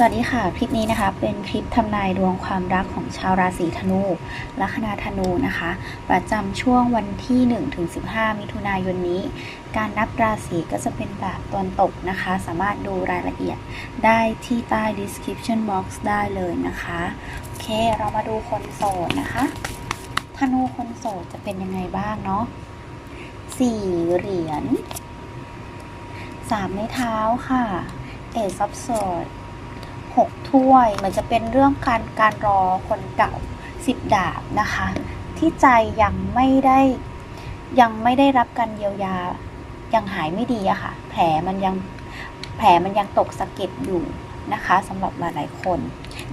สวัสดีค่ะ คลิปนี้นะคะเป็นคลิปทำนายดวงความรักของชาวราศีธนู ลัคนาธนูนะคะ ประจำช่วงวันที่1ถึง15 มิถุนายนนี้ การนับราศีก็จะเป็นแบบตวนตกนะคะ สามารถดูรายละเอียดได้ที่ใต้ description box ได้เลยนะคะ โอเค เรามาดูคนโสดนะคะ ธนูคนโสดจะเป็นยังไงบ้างเนาะสี่เหรียญสามไม้เท้าค่ะเอซับโซด หกถ้วย มันจะเป็นเรื่องการการรอคนเก่าสิบดาบนะคะ ที่ใจยังไม่ได้ยังไม่ได้รับการเยียวยายังหายไม่ดีอะค่ะ แผลมันยังแผลมันยังตกสะเก็ดอยู่นะคะสำหรับหลายๆคน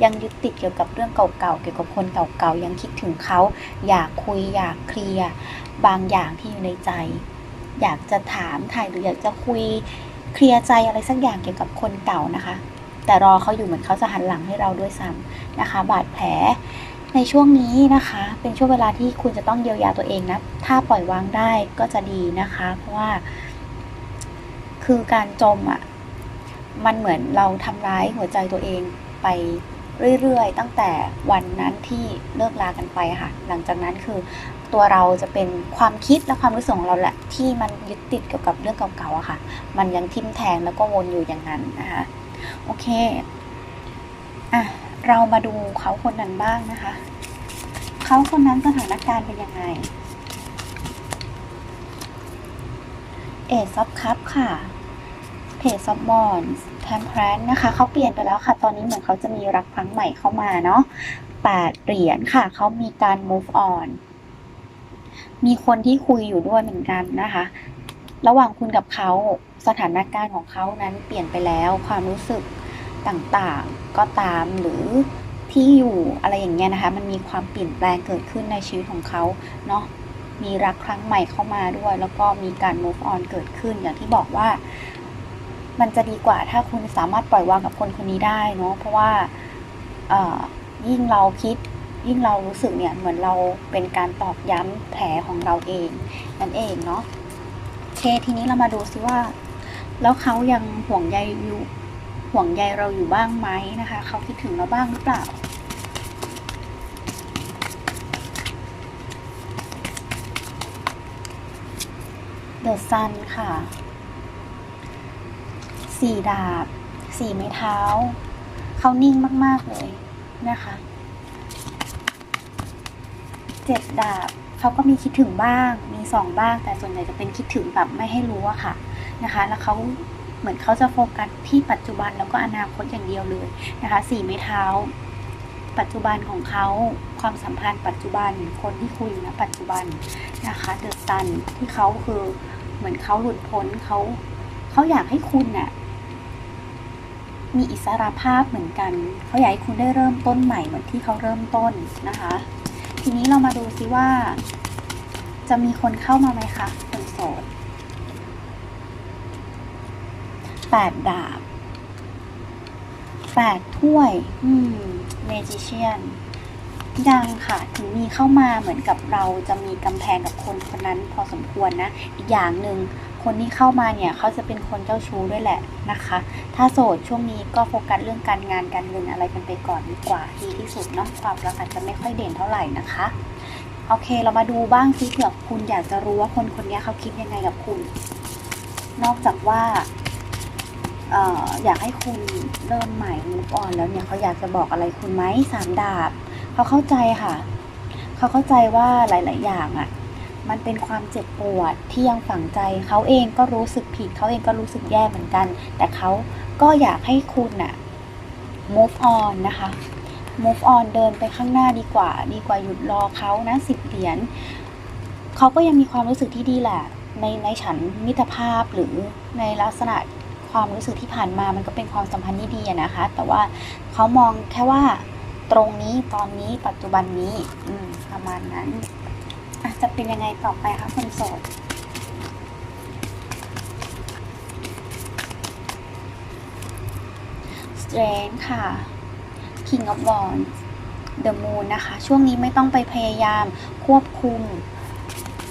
ยังยึดติดเกี่ยวกับเรื่องเก่าๆเกี่ยวกับคนเก่าๆยังคิดถึงเขาอยากคุยอยากเคลียร์บางอย่างที่อยู่ในใจ อยากจะถามถ่ายหรืออยากจะคุยเคลียร์ใจอะไรสักอย่างเกี่ยวกับคนเก่านะคะ แต่รอเขาอยู่เหมือนเขาจะหันหลังให้เราด้วยซ้ำนะคะ บาดแผลในช่วงนี้นะคะ เป็นช่วงเวลาที่คุณจะต้องเยียวยาตัวเองนะ ถ้าปล่อยวางได้ก็จะดีนะคะ เพราะว่า คือการจมอะ มันเหมือนเราทำร้ายหัวใจตัวเองไปเรื่อยๆ ตั้งแต่วันนั้นที่เลิกลากันไปค่ะ หลังจากนั้นคือตัวเราจะเป็นความคิดและความรู้สึกของเราแหละ ที่มันยึดติดเกี่ยวกับเรื่องเก่าๆอะค่ะ มันยังทิ่มแทงแล้วก็วนอยู่อย่างนั้นนะคะ โอเค อะ เรามาดูเขาคนนั้นบ้างนะคะ เขาคนนั้นสถานการณ์เป็นยังไง เอซับคัพค่ะเพจซับบอนแทมเพรนนะคะ เขาเปลี่ยนไปแล้วค่ะ ตอนนี้เหมือนเขาจะมีรักครั้งใหม่เข้ามาเนาะแปดเหรียญค่ะ เขามีการ move on มีคนที่คุยอยู่ด้วยเหมือนกันนะคะ ระหว่างคุณกับเขา สถานการณ์ของเขานั้นเปลี่ยนไปแล้วความรู้สึกต่างๆ ก็ตามหรือที่อยู่อะไรอย่างเงี้ยนะคะ มันมีความเปลี่ยนแปลงเกิดขึ้นในชีวิตของเขาเนาะมีรักครั้งใหม่เข้ามาด้วย แล้วก็มีการ move on เกิดขึ้นอย่างที่บอกว่า มันจะดีกว่าถ้าคุณสามารถปล่อยวางกับคนคนนี้ได้เนาะเพราะว่ายิ่งเราคิดยิ่งเรารู้สึกเนี่ยเหมือนเราเป็นการตอกย้ำแผลของเราเองนั่นเองเนาะโอเคทีนี้เรามาดูซิว่า แล้วเขายังห่วงใยอยู่ห่วงใยเราอยู่บ้างไหมนะคะ เขาคิดถึงเราบ้างหรือเปล่า เดอะซันค่ะ สี่ดาบ สี่ไม้เท้า เขานิ่งมาก ๆ เลยนะคะ เจ็ดดาบ เขาก็มีคิดถึงบ้าง มีสองบ้าง แต่ส่วนใหญ่จะเป็นคิดถึงแบบไม่ให้รู้อะค่ะ นะคะ แล้วเขาเหมือนเขาจะโฟกัสที่ปัจจุบันแล้วก็อนาคตอย่างเดียวเลยนะคะสี่ไม้เท้า ปัจจุบันของเขาความสัมพันธ์ปัจจุบันคนที่คุยอยู่ณปัจจุบันนะคะเดอะซันที่เขาคือเหมือนเขาหลุดพ้นเขาเขาอยากให้คุณน่ะมีอิสระภาพเหมือนกัน เขาอยากให้คุณได้เริ่มต้นใหม่เหมือนที่เขาเริ่มต้นนะคะ ทีนี้เรามาดูซิว่า จะมีคนเข้ามาไหมคะคนโสด แปดดาบแปดถ้วย อืมเมจิเชียนยังค่ะ ถึงมีเข้ามาเหมือนกับเราจะมีกำแพงกับคนคนนั้นพอสมควรนะ อีกอย่างหนึ่งคนที่เข้ามาเนี่ยเขาจะเป็นคนเจ้าชู้ด้วยแหละนะคะ ถ้าโสดช่วงนี้ก็โฟกัสเรื่องการงานการเงินอะไรกันไปก่อนดีกว่าดีที่สุดเนาะความรักอาจจะไม่ค่อยเด่นเท่าไหร่นะคะโอเคเรามาดูบ้างซิเผื่อคุณอยากจะรู้ว่าคนคนนี้เขาคิดยังไงกับคุณ นอกจากว่า อยากให้คุณเริ่มใหม่ move on แล้วเนี่ยเขาอยากจะบอกอะไรคุณไหมสามดาบเขาเข้าใจค่ะ เขาเข้าใจว่าหลาย ๆ อย่างอะ่ะ มันเป็นความเจ็บปวดที่ยังฝังใจเขาเองก็รู้สึกผิดเขาเองก็รู้สึกแย่เหมือนกัน แต่เขาก็อยากให้คุณน่ะ move on นะคะ move on เดินไปข้างหน้าดีกว่า ดีกว่าหยุดรอเขานะสิบเหรียญเขาก็ยังมีความรู้สึกที่ดีแหละในในฉันมิตรภาพหรือในลักษณะ ความรู้สึกที่ผ่านมามันก็เป็นความสัมพันธ์ที่ดีนะคะ แต่ว่าเขามองแค่ว่าตรงนี้ตอนนี้ปัจจุบันนี้อืมประมาณนั้นอะจะเป็นยังไงต่อไปคะคนโสด Strength ค่ะ King of Wands The Moon นะคะ ช่วงนี้ไม่ต้องไปพยายามควบคุม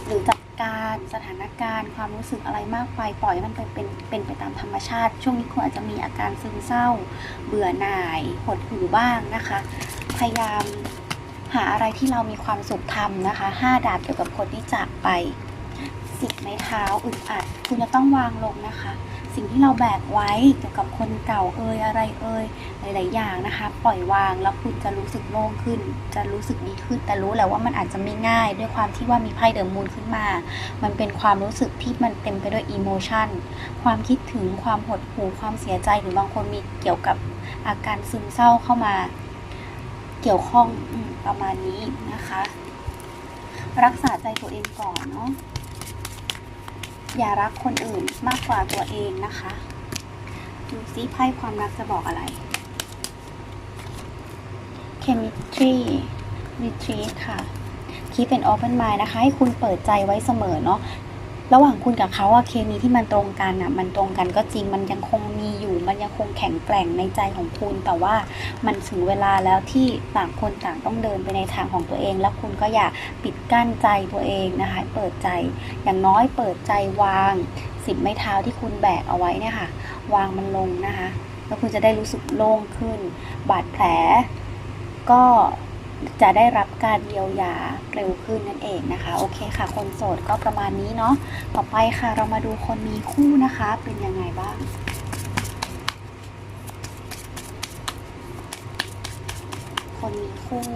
หรือจัด การณ์สถานการณ์ ความรู้สึกอะไรมากไปปล่อยมันไปเป็นเป็นไปตามธรรมชาติ ช่วงนี้คุณอาจจะมีอาการซึมเศร้า เบื่อหน่ายหดหู่บ้างนะคะ พยายามหาอะไรที่เรามีความสุขทำนะคะห้าดาบเกี่ยวกับคนที่จากไปสิบไม้เท้าอึดอัด คุณจะต้องวางลงนะคะ สิ่งที่เราแบกไว้เกี่ยวกับคนเก่าเอ่ยอะไรเอ่ยหลาย ๆ อย่างนะคะ ปล่อยวางแล้วคุณจะรู้สึกโล่งขึ้น จะรู้สึกดีขึ้น แต่รู้แหละว่ามันอาจจะไม่ง่าย ด้วยความที่ว่ามีไพ่เดอะมูนขึ้นมา มันเป็นความรู้สึกที่มันเต็มไปด้วยอิโมชันความคิดถึงความหดหู่ความเสียใจหรือบางคนมีเกี่ยวกับอาการซึมเศร้าเข้ามาเกี่ยวข้องประมาณนี้นะคะ รักษาใจตัวเองก่อนเนาะ อย่ารักคนอื่นมากกว่าตัวเองนะคะ ดูซิไพ่ความรักจะบอกอะไร chemistry retreat ค่ะ keep an open mind นะคะ ให้คุณเปิดใจไว้เสมอเนาะ ระหว่างคุณกับเขาอะเคมีที่มันตรงกันอะมันตรงกันก็จริงมันยังคงมีอยู่มันยังคงแข็งแกร่งในใจของคุณ แต่ว่ามันถึงเวลาแล้วที่ต่างคนต่างต้องเดินไปในทางของตัวเอง แล้วคุณก็อย่าปิดกั้นใจตัวเองนะคะ เปิดใจ อย่างน้อยเปิดใจวางสิบไม้เท้าที่คุณแบกเอาไว้เนี่ยค่ะ วางมันลงนะคะ แล้วคุณจะได้รู้สึกโล่งขึ้น บาดแผลก็ จะได้รับการเยียวยาเร็วขึ้นนั่นเองนะคะ โอเคค่ะ คนโสดก็ประมาณนี้เนาะต่อไปค่ะเรามาดูคนมีคู่นะคะ เป็นยังไงบ้างคนมีคู่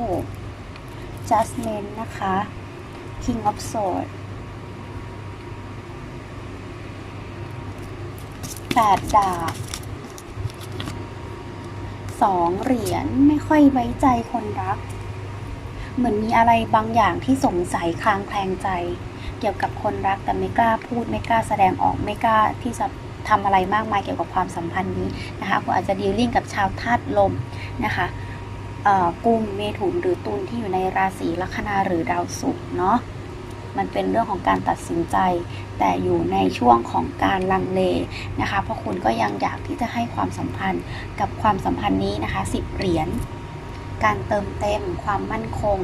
Justment นะคะ King of Swords แปดดาบสองเหรียญไม่ค่อยไว้ใจคนรัก เหมือนมีอะไรบางอย่างที่สงสัยคลางแคลงใจ เกี่ยวกับคนรักแต่ไม่กล้าพูด ไม่กล้าแสดงออกไม่กล้าที่จะทำอะไรมากมายเกี่ยวกับความสัมพันธ์นี้นะคะคุณอาจจะดีลลิ่งกับชาวธาตุลมนะคะกุมเมถุนหรือตุลที่อยู่ในราศีลัคนาหรือดาวศุกร์เนาะมันเป็นเรื่องของการตัดสินใจ แต่อยู่ในช่วงของการลังเลนะคะ เพราะคุณก็ยังอยากที่จะให้ความสัมพันธ์กับความสัมพันธ์นี้นะคะสิบเหรียญ การเติมเต็ม ความมั่นคง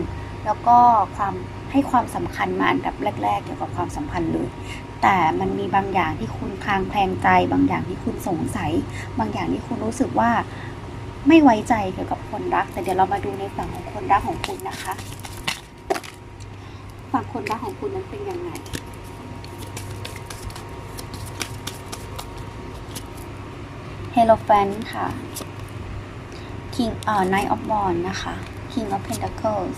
แล้วก็ความให้ความสำคัญมาอันดับแรก ๆ เกี่ยวกับความสัมพันธ์เลย แต่มันมีบางอย่างที่คุณคลางแคลงใจ บางอย่างที่คุณสงสัย บางอย่างที่คุณรู้สึกว่าไม่ไว้ใจเกี่ยวกับคนรัก แต่เดี๋ยวเรามาดูในฝั่งของคนรักของคุณนะคะ ฝั่งคนรักของคุณนั้นเป็นยังไงเฮลโลแฟนค่ะ King เอ่อ Knight of Wands นะคะ King of Pentacles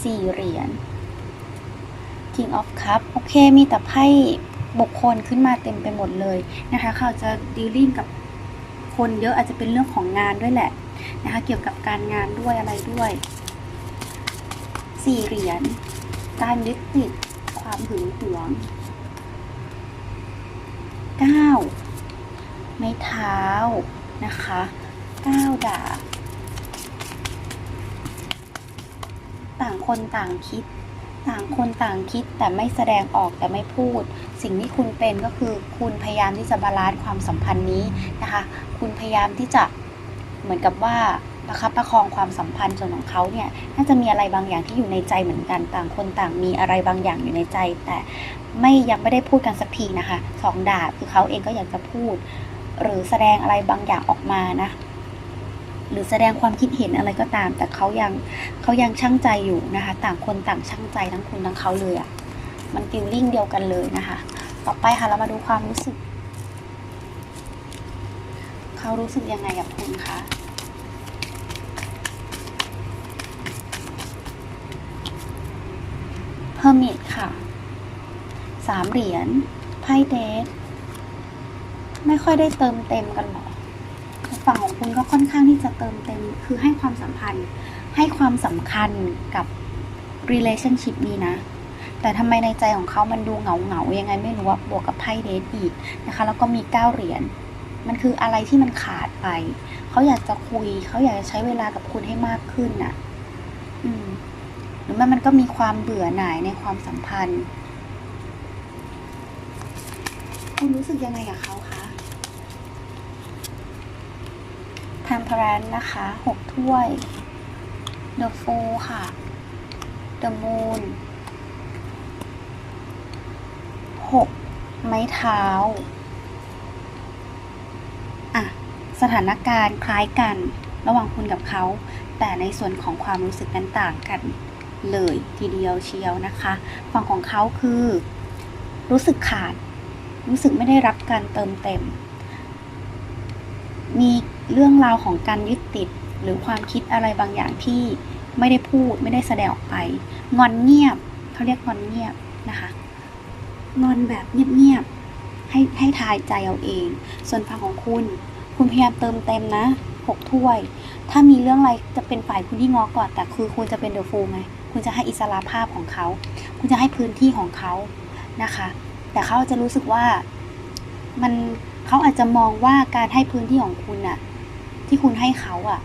สี่เหรียญ King of Cup โอเค มีแต่ไพ่บุคคลขึ้นมาเต็มไปหมดเลยนะคะเขาจะดีลลิ่งกับคนเยอะอาจจะเป็นเรื่องของงานด้วยแหละนะคะเกี่ยวกับการงานด้วยอะไรด้วยสี่เหรียญการยึดติดความหึงหวงเก้าไม้เท้านะคะ ก้าดาบต่างคนต่างคิด ต่างคนต่างคิดแต่ไม่แสดงออกแต่ไม่พูด สิ่งที่คุณเป็นก็คือคุณพยายามที่จะบาลานซ์ความสัมพันธ์นี้นะคะ คุณพยายามที่จะเหมือนกับว่าประคับประคองความสัมพันธ์ส่วนของเขาเนี่ยน่าจะมีอะไรบางอย่างที่อยู่ในใจเหมือนกันต่างคนต่างมีอะไรบางอย่างอยู่ในใจ แต่ไม่ยังไม่ได้พูดกันสักทีนะคะสองดาบคือเขาเองก็อยากจะพูด หรือแสดงอะไรบางอย่างออกมานะ หรือแสดงความคิดเห็นอะไรก็ตาม แต่เขายังเขายังช่างใจอยู่นะคะ ต่างคนต่างช่างใจทั้งคุณทั้งเขาเลยอะ่ะมันฟิลลิ่งเดียวกันเลยนะคะ ต่อไปค่ะเรามาดูความรู้สึก เขารู้สึกยังไงกับคุณคะเ e อร์มิตค่ะสามเหรียญไพ่เดทไม่ค่อยได้เติมเต็มกันหรอก ฝั่งของคุณก็ค่อนข้างที่จะเติมเต็ม คือให้ความสัมพันธ์ ให้ความสำคัญกับ relationship นี้นะ แต่ทำไมในใจของเขามันดูเหงาเหงายังไงไม่รู้ว่าบวกกับไพ่เดทอีกนะคะ แล้วก็มีเก้าเหรียญ มันคืออะไรที่มันขาดไป เขาอยากจะคุย เขาอยากจะใช้เวลากับคุณให้มากขึ้นน่ะ อืม หรือไม่มันก็มีความเบื่อหน่ายในความสัมพันธ์ คุณรู้สึกยังไงกับเขา คะทำพนนะคะหกถ้วย The Fool ค่ะ The Moon หกไม้เท้า อะ สถานการณ์คล้ายกันระหว่างคุณกับเขา แต่ในส่วนของความรู้สึกนั้นต่างกันเลยทีเดียวเชียวนะคะ ฝั่งของเขาคือ รู้สึกขาด รู้สึกไม่ได้รับการเติมเต็ม มี เรื่องราวของการยึดติด หรือความคิดอะไรบางอย่างที่ไม่ได้พูดไม่ได้แสดงออกไป งอนเงียบเขาเรียกงอนเงียบนะคะงอนแบบเงียบๆให้ให้ทายใจเอาเอง ส่วนฝั่งของคุณ คุณพยายามเติมเต็มนะหกถ้วย ถ้ามีเรื่องอะไรจะเป็นฝ่ายคุณที่งอก่อนแต่คือคุณจะเป็นเดอะฟูลไงคุณจะให้อิสระภาพของเขา คุณจะให้พื้นที่ของเขานะคะ แต่เขาจะรู้สึกว่ามันเขาอาจจะมองว่าการให้พื้นที่ของคุณอะ ที่คุณให้เขาอะ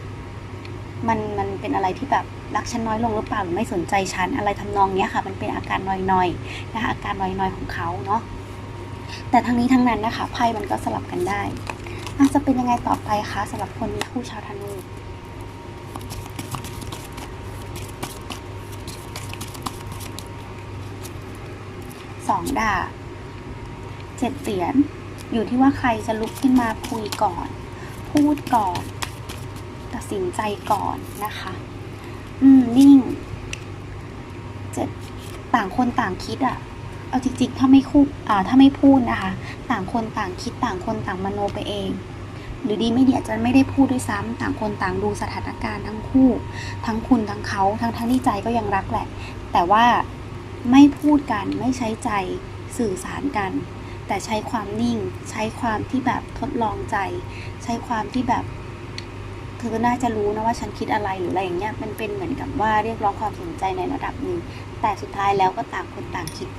มันมันเป็นอะไรที่แบบรักฉันน้อยลงหรือเปล่าหรือไม่สนใจฉันอะไรทำนองเนี้ยค่ะ มันเป็นอาการนอยๆนะคะอาการนอยๆของเขาเนาะแต่ทั้งนี้ทั้งนั้นนะคะไพ่มันก็สลับกันได้อาจจะเป็นยังไงต่อไปคะสำหรับคนมีคู่ชาวธนูสองดาบเจ็ดเหรียญอยู่ที่ว่าใครจะลุกขึ้นมาคุยก่อน พูดก่อน ดสินใจก่อนนะคะ อืม นิ่งเจ็ดต่างคนต่างคิดอะเอาจริงๆ ถ้าไม่คู่อ่า ถ้าไม่พูดนะคะ ต่างคนต่างคิดต่างคนต่างมโนไปเอง หรือดีไม่ดีอาจจะไม่ได้พูดด้วยซ้ำต่างคนต่างดูสถานการณ์ทั้งคู่ ทั้งคุณทั้งเขา ทั้งทั้งที่ใจก็ยังรักแหละ แต่ว่าไม่พูดกันไม่ใช้ใจสื่อสารกัน แต่ใช้ความนิ่ง ใช้ความที่แบบทดลองใจ ใช้ความที่แบบ เธอน่าจะรู้นะว่าฉันคิดอะไรหรืออะไรอย่างเงี้ยมันเป็นเหมือนกับว่าเรียกร้องความสนใจในระดับหนึ่งแต่สุดท้ายแล้วก็ต่างคนต่างคิด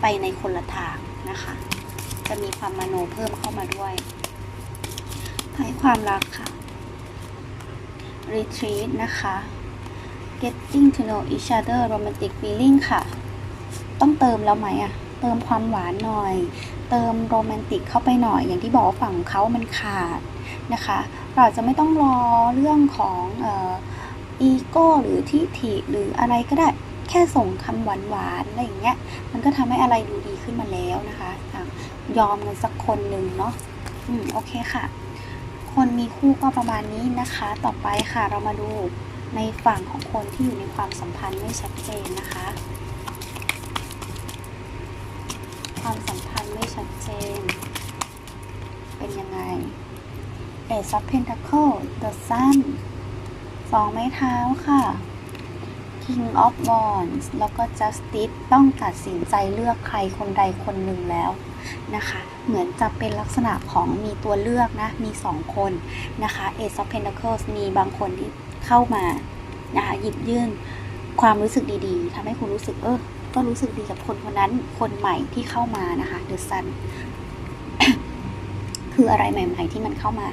ไปในคนละทางนะคะ จะมีความมโนเพิ่มเข้ามาด้วยไพ่ความรักค่ะ retreat นะคะ getting to know each other romantic feeling ค่ะ ต้องเติมแล้วไหมอะเติมความหวานหน่อย เติมโรแมนติกเข้าไปหน่อย อย่างที่บอกฝั่งเขามันขาด นะคะ เราจะไม่ต้องรอเรื่องของอีโก้หรือทิฐิหรืออะไรก็ได้แค่ส่งคำหวานหวานๆอะไรอย่างเงี้ย มันก็ทำให้อะไรดูดีขึ้นมาแล้วนะคะอะยอมกันสักคนหนึ่งเนาะอืมโอเคค่ะ คนมีคู่ก็ประมาณนี้นะคะ ต่อไปค่ะเรามาดูในฝั่งของคนที่อยู่ในความสัมพันธ์ไม่ชัดเจนนะคะ ความสัมพันธ์ไม่ชัดเจน เป็นยังไง Ace of Pentacle The Sun สองไม้เท้าค่ะ King of Wands แล้วก็ Justice ต้องตัดสินใจเลือกใครคนใดคนหนึ่งแล้วนะคะ เหมือนจะเป็นลักษณะของมีตัวเลือกนะ มีสองคนนะคะ Ace of Pentacles มีบางคนที่เข้ามานะคะหยิบยื่นความรู้สึกดีๆทำให้คุณรู้สึกเออก็รู้สึกดีกับคนคนนั้นคนใหม่ที่เข้ามานะคะ The Sun คืออะไรใหม่ ๆ ที่มันเข้ามา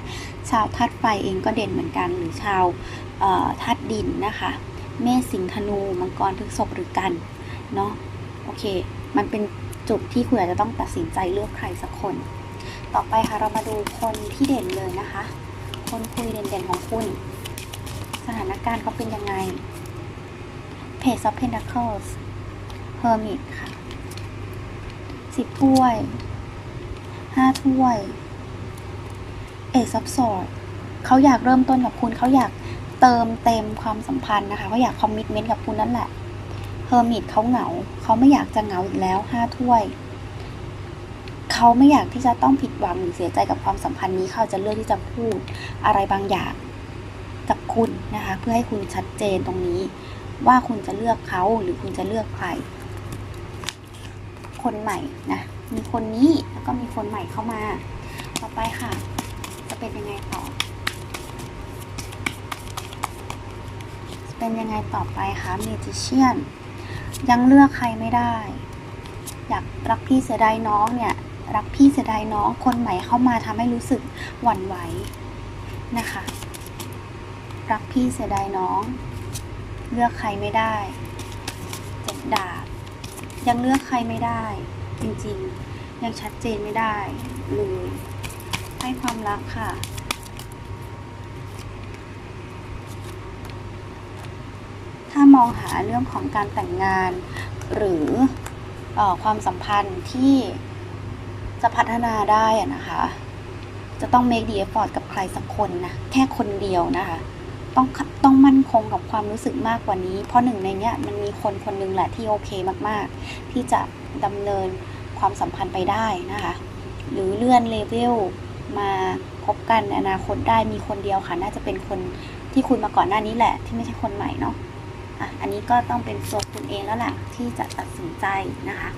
ชาวธาตุไฟเองก็เด่นเหมือนกัน หรือชาวธาตุดินนะคะ เมษสิงธนูมังกรพฤษภหรือกันเนาะโอเค มันเป็นจุดที่คุณอาจจะต้องตัดสินใจเลือกใครสักคน ต่อไปค่ะเรามาดูคนที่เด่นเลยนะคะ คนคุยเด่นๆของคุณ สถานการณ์เขาเป็นยังไง Page of Pentacles Hermit ค่ะสิบถ้วยห้าถ้วย เอ e of Swords เขาอยากเริ่มต้นกับคุณเขาอยากเติมเต็มความสัมพันธ์นะคะเขาอยากคอมมิชเมนต์กับคุณนั่นแหละเฮอร์มิตเขาเหงาเขาไม่อยากจะเหงาอีกแล้วห้าถ้วยเขาไม่อยากที่จะต้องผิดหวังหรือเสียใจกับความสัมพันธ์นี้เขาจะเลือกที่จะพูดอะไรบางอย่างกับคุณนะคะ เพื่อให้คุณชัดเจนตรงนี้ ว่าคุณจะเลือกเขาหรือคุณจะเลือกใคร คนใหม่นะมีคนนี้แล้วก็มีคนใหม่เข้ามา ต่อไปค่ะ เป็นยังไงต่อจะเป็นยังไงต่อไปคะเมจิเชียนยังเลือกใครไม่ได้ อยากรักพี่เสียดายน้องเนี่ย รักพี่เสียดายน้องคนใหม่เข้ามาทำให้รู้สึกหวั่นไหวนะคะ รักพี่เสียดายน้อง เลือกใครไม่ได้เจ็ดดาบยังเลือกใครไม่ได้ จริงๆ ยังชัดเจนไม่ได้เลย ให้ความรักค่ะถ้ามองหาเรื่องของการแต่งงาน หรืออความสัมพันธ์ที่จะพัฒนาได้นะคะ จะต้อง make the effort กับใครสักคนนะ แค่คนเดียวนะคะ ต้องต้องมั่นคงกับความรู้สึกมากกว่านี้ เพราะหนึ่งในเนี้ยมันมีคนคนหนึ่งแหละที่โอเคมากๆ ที่จะดำเนินความสัมพันธ์ไปได้นะคะ หรือเลื่อนเลเวล มาพบกันในอนาคตได้มีคนเดียวค่ะ น่าจะเป็นคนที่คุยมาก่อนหน้านี้แหละ ที่ไม่ใช่คนใหม่เนาะอะอันนี้ก็ต้องเป็นตัวคุณเองแล้วแหละที่จะตัดสินใจนะคะ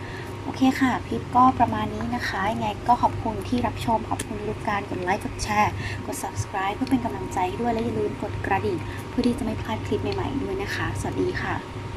โอเคค่ะคลิปก็ประมาณนี้นะคะยังไงก็ขอบคุณที่รับชม ขอบคุณทุกการกดไลค์กดแชร์กด subscribe เพื่อเป็นกำลังใจให้ด้วยและอย่าลืมกดกระดิ่งเพื่อที่จะไม่พลาดคลิปใหม่ๆด้วยนะคะ สวัสดีค่ะ